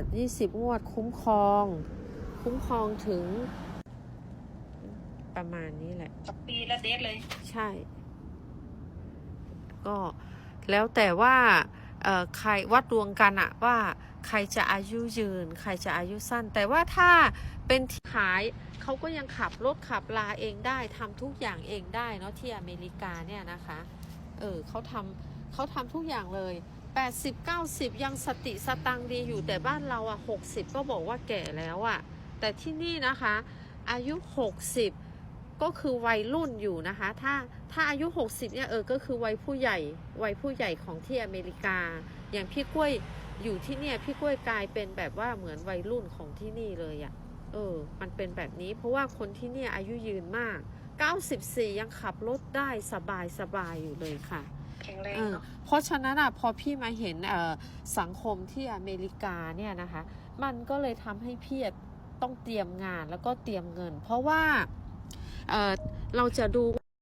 ด 20 งวด คุ้มครอง คุ้มครองถึง ประมาณนี้แหละกับปีละเดทเลย ใช่ ก็แล้วแต่ว่าเอ่อใครวัดดวงกันอะว่าใครจะอายุยืน ใครจะอายุสั้น แต่ว่าถ้าเป็นที่ขายเขาก็ยังขับรถขับลาเองได้ทำทุกอย่างเองได้เนาะที่อเมริกาเนี่ยนะคะ เออเขาทำเขาทำทุกอย่างเลย 80 90 ยังสติสตังดีอยู่แต่บ้านเราอะ60 ก็บอกว่าแก่แล้วอะแต่ที่นี่นะคะ อายุ 60 ก็คือวัยรุ่นอยู่นะคะ ถ้าถ้าอายุ 60 เนี่ยเออ ก็คือวัยผู้ใหญ่ วัยผู้ใหญ่ของที่อเมริกา อย่างพี่กล้วยอยู่ที่เนี่ย พี่กล้วยกลายเป็นแบบว่าเหมือนวัยรุ่นของที่นี่เลยอะเออ มันเป็นแบบนี้เพราะว่าคนที่เนี่ยอายุยืนมาก 94 ยังขับรถได้สบายสบายๆอยู่เลยค่ะแข็งแรงเออเนาะเพราะฉะนั้นอะพอพี่มาเห็นเอ่อสังคมที่อเมริกาเนี่ยนะคะ มันก็เลยทำให้พี่ต้องเตรียมงานแล้วก็เตรียมเงิน เพราะว่าเอ่อเราจะดู